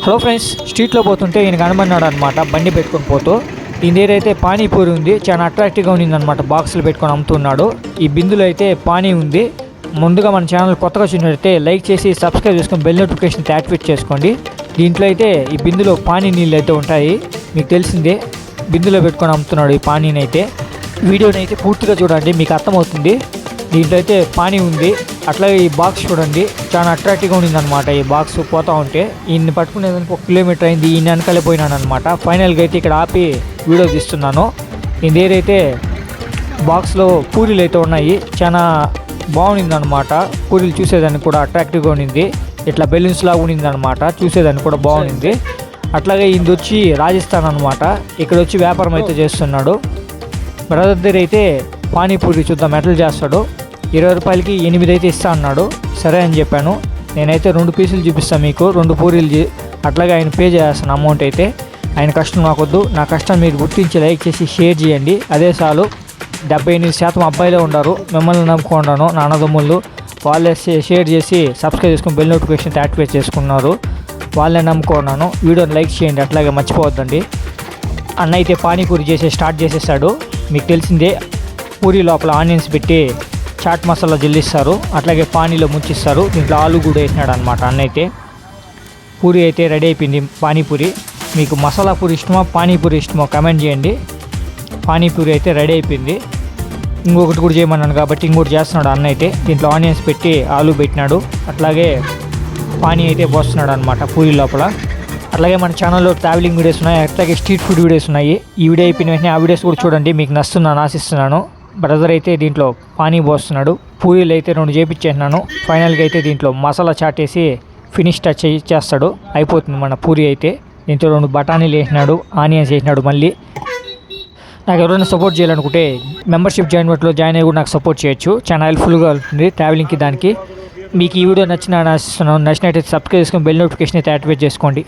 Hello friends స్ట్రీట్లో పోతుంటే ఈయన కనబడినాడు అనమాట బండి పెట్టుకొని పోతూ. ఈయన దగ్గర అయితే పానీపూరి ఉంది చాలా అట్రాక్టివ్గా ఉంది అనమాట బాక్సులు పెట్టుకొని అమ్ముతున్నాడు. ఈ బిందులో అయితే పానీ ఉంది. ముందుగా మన ఛానల్ కొత్తగా చూసినట్లయితే లైక్ చేసి సబ్స్క్రైబ్ చేసుకొని బెల్ నోటిఫికేషన్ యాక్టివేట్ చేసుకోండి. దీంట్లో అయితే ఈ బిందులో పానీ నీళ్ళు అయితే ఉంటాయి మీకు తెలిసిందే. బిందులో పెట్టుకొని అమ్ముతున్నాడు ఈ పానీని అయితే. వీడియోని అయితే పూర్తిగా చూడండి మీకు అర్థమవుతుంది. దీంట్లో అయితే పానీ ఉంది. అట్లాగే ఈ బాక్స్ చూడండి చాలా అట్రాక్టివ్గా ఉండింది అనమాట ఈ బాక్స్ పోతా ఉంటే ఈయన్ని పట్టుకునేదానికి ఒక కిలోమీటర్ అయింది ఈయన వెనకాలే పోయినాను అనమాట ఫైనల్గా అయితే ఇక్కడ ఆపి వీడియో తీస్తున్నాను. దీని దగ్గర బాక్స్లో పూరీలు అయితే ఉన్నాయి చాలా బాగుంది అనమాట పూరీలు చూసేదానికి కూడా అట్రాక్టివ్గా ఉండింది. ఇట్లా బెలూన్స్ లాగా ఉండింది అనమాట చూసేదానికి కూడా బాగుంది అట్లాగే ఇది వచ్చి రాజస్థాన్ అనమాట ఇక్కడ వచ్చి వ్యాపారం అయితే చేస్తున్నాడు. బ్రదర్ దగ్గర అయితే పానీపూరి చూద్దాం ఎట్లా చేస్తాడు. ఇరవై రూపాయలకి ఎనిమిది అయితే ఇస్తా అన్నాడు. సరే అని చెప్పాను. నేనైతే రెండు పీసులు చూపిస్తాను మీకు. రెండు పూరీలు అట్లాగే ఆయన పే చేస్తాను అమౌంట్ అయితే. ఆయన కష్టం నాకొద్దు. నా కష్టం మీరు గుర్తించి లైక్ చేసి షేర్ చేయండి. అదే చాలు. డెబ్బై ఎనిమిది శాతం అబ్బాయిలే ఉన్నారు మిమ్మల్ని నమ్ముకుంటాను. నా అన్నదమ్ముళ్ళు వాళ్ళే షేర్ చేసి సబ్స్క్రైబ్ చేసుకుని బెల్ నోటిఫికేషన్ యాక్టివేట్ చేసుకున్నారు. వాళ్ళే నమ్ముకున్నాను. వీడియోని లైక్ చేయండి. అట్లాగే మర్చిపోవద్దండి. అన్న అయితే పానీపూరి చేసి స్టార్ట్ చేసేసాడు. మీకు తెలిసిందే పూరి లోపల ఆనియన్స్ పెట్టి చాట్ మసాలా జల్లిస్తారు అట్లాగే పానీలో ముంచిస్తారు. దీంట్లో ఆలు కూడా వేసినాడు అనమాట అన్న అయితే పూరి అయితే రెడీ అయిపోయింది పానీపూరి. మీకు మసాలా పూరి ఇష్టమా పానీపూరి ఇష్టమో కమెంట్ చేయండి. పానీపూరి అయితే రెడీ అయిపోయింది. ఇంకొకటి కూడా చేయమన్నాను కాబట్టి ఇంకోటి చేస్తున్నాడు అన్న అయితే దీంట్లో ఆనియన్స్ పెట్టి ఆలు పెట్టినాడు. అట్లాగే పానీ అయితే పోస్తున్నాడు అనమాట పూరి లోపల. అట్లాగే మన ఛానల్లో ట్రావెలింగ్ వీడియోస్ ఉన్నాయి అట్లాగే స్ట్రీట్ ఫుడ్ వీడియోస్ ఉన్నాయి. ఈ వీడియో అయిపోయిన వెంటనే ఆ వీడియోస్ కూడా చూడండి మీకు నస్తుందని ఆశిస్తున్నాను. బ్రదర్ అయితే దీంట్లో పానీ పోస్తున్నాడు. పూరీలు అయితే రెండు చేపించేసినాను. ఫైనల్గా అయితే దీంట్లో మసాలా చాటేసి ఫినిష్ టచ్ చేస్తాడు. అయిపోతుంది మన పూరి అయితే. దీంతో రెండు బఠానీలు వేసినాడు. ఆనియన్స్ వేసినాడు మళ్ళీ. నాకు ఎవరైనా సపోర్ట్ చేయాలనుకుంటే మెంబర్షిప్ జాయిన్ బట్లో జాయిన్ అయ్యి కూడా నాకు సపోర్ట్ చేయొచ్చు. చాలా హెల్ప్ఫుల్గా ఉంటుంది ట్రావెలింగ్కి దానికి. మీకు ఈ వీడియో నచ్చిన నచ్చినట్టయితే సబ్స్క్రైబ్ చేసుకొని బెల్ నోటిఫికేషన్ అయితే యాక్టివేట్ చేసుకోండి.